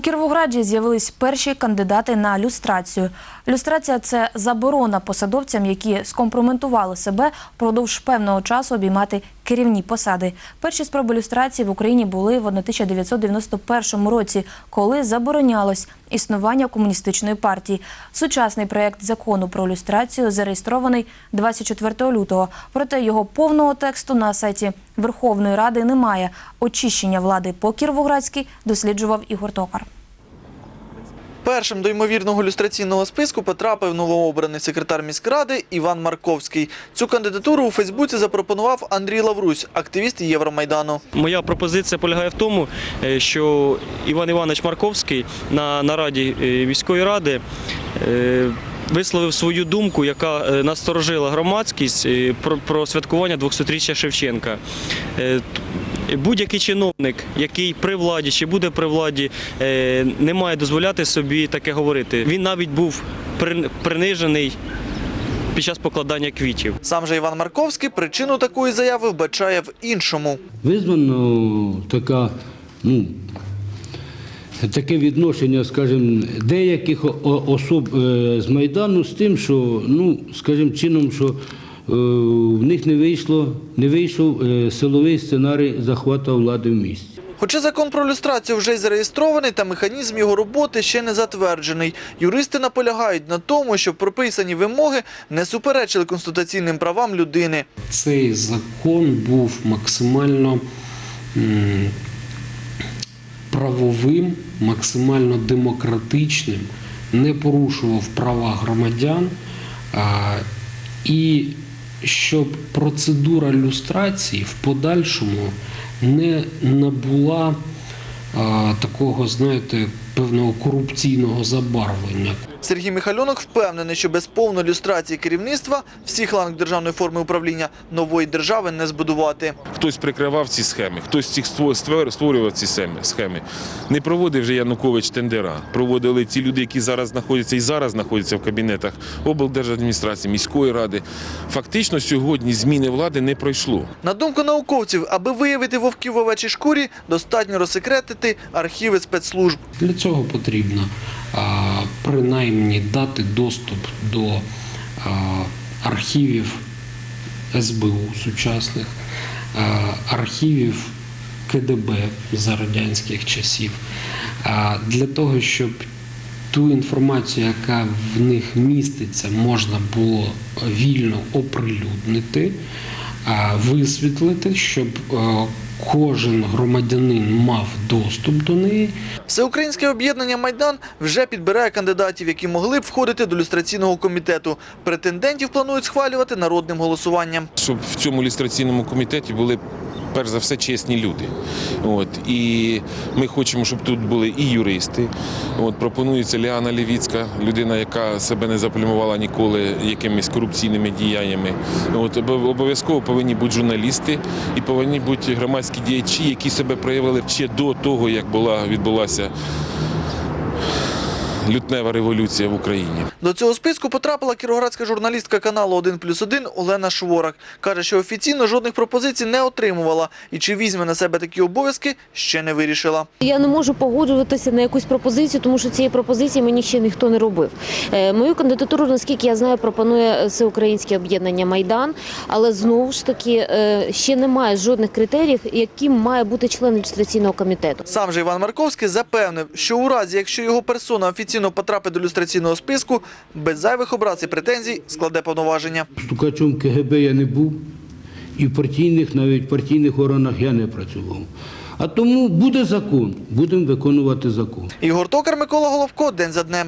У Кіровограді з'явились перші кандидати на люстрацію. Люстрація це заборона посадовцям, які скомпроментували себе впродовж певного часу обіймати керівні посади. Перші спроби люстрації в Україні були в 1991 році, коли заборонялось існування комуністичної партії. Сучасний проєкт закону про люстрацію зареєстрований 24 лютого. Проте його повного тексту на сайті Верховної Ради немає. Очищення влади по Кіровоградській досліджував Ігор Токар. Першим до ймовірного люстраційного списку потрапив новообраний секретар міськради Іван Марковський. Цю кандидатуру у Фейсбуці запропонував Андрій Лаврусь, активіст Євромайдану. Моя пропозиція полягає в тому, е, що Іван Іванович Марковський на нараді е, міської ради е, висловив свою думку, яка насторожила громадськість про святкування 200-річчя Шевченка. Будь-який чиновник, який при владі чи буде при владі, е, не має дозволяти собі таке говорити. Він навіть був принижений під час покладання квітів. Сам же Іван Марковський причину такої заяви вбачає в іншому. Визвано така, ну, таке відношення, скажімо, деяких особ е, з Майдану з тим, що, ну, скажімо, чином, що в них не вийшло, не вийшов е, силовий сценарій захвату влади в місті. Хоча закон про люстрацію вже й зареєстрований, та механізм його роботи ще не затверджений. Юристи наполягають на тому, щоб прописані вимоги не суперечили конституційним правам людини. цей закон був максимально правовим, максимально демократичним, не порушував права громадян. І щоб процедура люстрації в подальшому не набула а, такого, знаєте, певного корупційного забарвлення. Сергій Михальонок впевнений, що без повної люстрації керівництва всіх ланок державної форми управління нової держави не збудувати. Хтось прикривав ці схеми, хтось цих ство- створював ці схеми- схеми. Не проводив вже Янукович тендера. Проводили ті люди, які зараз знаходяться і зараз знаходяться в кабінетах облдержадміністрації, міської ради. Фактично сьогодні зміни влади не пройшло. На думку науковців, аби виявити вовків в овечій шкурі, достатньо розсекретити архіви спецслужб. Цього потрібно принаймні дати доступ до архівів СБУ сучасних, архівів КДБ за радянських часів, для того, щоб ту інформацію, яка в них міститься, можна було вільно оприлюднити, висвітлити, щоб кожен громадянин мав доступ до неї. Всеукраїнське об'єднання «Майдан» вже підбирає кандидатів, які могли б входити до люстраційного комітету. Претендентів планують схвалювати народним голосуванням. Щоб в цьому люстраційному комітеті були. Перш за все, чесні люди. От. І ми хочемо, щоб тут були і юристи. От. Пропонується Ліана Лівіцька, людина, яка себе не заплюмувала ніколи якимись корупційними діяннями. От. Обов'язково повинні бути журналісти і повинні бути громадські діячі, які себе проявили ще до того, як була, відбулася лютнева революція в Україні. До цього списку потрапила кіровоградська журналістка каналу «1 плюс 1» Олена Шворак. Каже, що офіційно жодних пропозицій не отримувала і чи візьме на себе такі обов'язки, ще не вирішила. Я не можу погоджуватися на якусь пропозицію, тому що цієї пропозиції мені ще ніхто не робив. Е, Мою кандидатуру, наскільки я знаю, пропонує всеукраїнське об'єднання Майдан, але знову ж таки е, ще немає жодних критеріїв, яким має бути член ілюстраційного комітету. Сам же Іван Марковський запевнив, що у разі, якщо його персона офіційно потрапить до люстраційного списку, без зайвих образ і претензій складе повноваження. Стукачом КГБ я не був, і в партійних, навіть партійних органах я не працював. А тому буде закон, будемо виконувати закон. Ігор Токар, Микола Головко, День за днем.